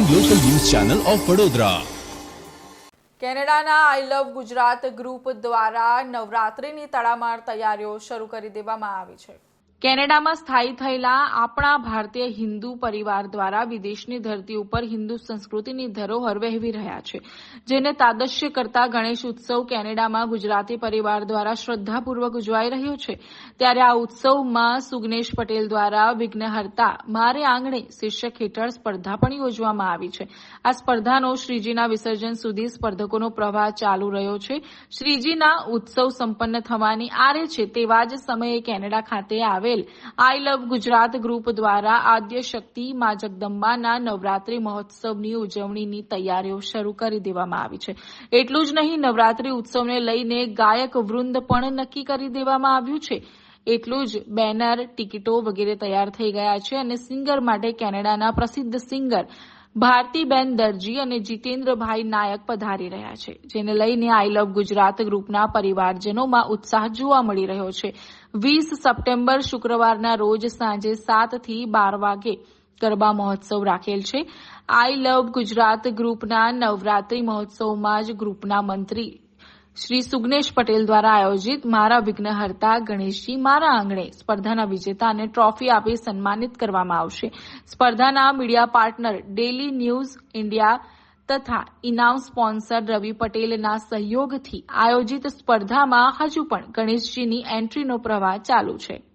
Channel of Vadodara કેનેડાના I love Gujarat group દ્વારા નવરાત્રિની તડામાર તૈયારીઓ શરૂ કરી દેવામાં આવી છે. કેનેડામાં સ્થાયી થયેલા આપણા ભારતીય હિન્દુ પરિવાર દ્વારા વિદેશની ધરતી ઉપર હિન્દુ સંસ્કૃતિની ધરોહર વહેવી રહ્યા છે, જેને તાદશ્ય કરતા ગણેશ ઉત્સવ કેનેડામાં ગુજરાતી પરિવાર દ્વારા શ્રદ્ધાપૂર્વક ઉજવાઈ રહ્યો છે. ત્યારે આ ઉત્સવમાં સુગ્નેશ પટેલ દ્વારા વિઘ્નહર્તા મારે આંગણે શીર્ષક હેઠળ સ્પર્ધા પણ યોજવામાં આવી છે. આ સ્પર્ધાનો શ્રીજીના વિસર્જન સુધી સ્પર્ધકોનો પ્રવાહ ચાલુ રહ્યો છે. શ્રીજીના ઉત્સવ સંપન્ન થવાની આરે છે તેવા જ સમયે કેનેડા ખાતે આવેલ. આઈ લવ ગુજરાત ગ્રુપ દ્વારા આદ્ય શક્તિ મા જગદંબાના નવરાત્રી મહોત્સવની ઉજવણીની તૈયારીઓ શરૂ કરી દેવામાં આવી છે. એટલું જ નહીં, નવરાત્રી ઉત્સવને લઈને ગાયક વૃંદ પણ નક્કી કરી દેવામાં આવ્યું છે. એટલું જ બેનર, ટિકિટો વગેરે તૈયાર થઈ ગયા છે અને સિંગર માટે કેનેડાના પ્રસિદ્ધ સિંગર ભારતીબેન દરજી અને જીતેન્દ્રભાઈ નાયક પધારી રહ્યા છે, જેને લઈને આઈ લવ ગુજરાત ગ્રુપના પરિવારજનોમાં ઉત્સાહ જોવા મળી રહ્યો છે. વીસ સપ્ટેમ્બર શુક્રવારના રોજ સાંજે સાતથી બાર વાગે ગરબા મહોત્સવ રાખેલ છે. આઈ લવ ગુજરાત ગ્રુપના નવરાત્રી મહોત્સવમાં જ ગ્રુપના મંત્રી શ્રી સુગ્નેશ પટેલ દ્વારા આયોજિત મારા વિઘ્નહર્તા ગણેશજી, મારા આંગણે સ્પર્ધાના વિજેતાને ટ્રોફી આપી સન્માનિત કરવામાં આવશે. સ્પર્ધાના media partner daily news India તથા ઇનામ સ્પોન્સર રવિ પટેલના સહયોગથી આયોજિત સ્પર્ધામાં હજુ પણ ગણેશજીની એન્ટ્રીનો પ્રવાહ ચાલુ છે.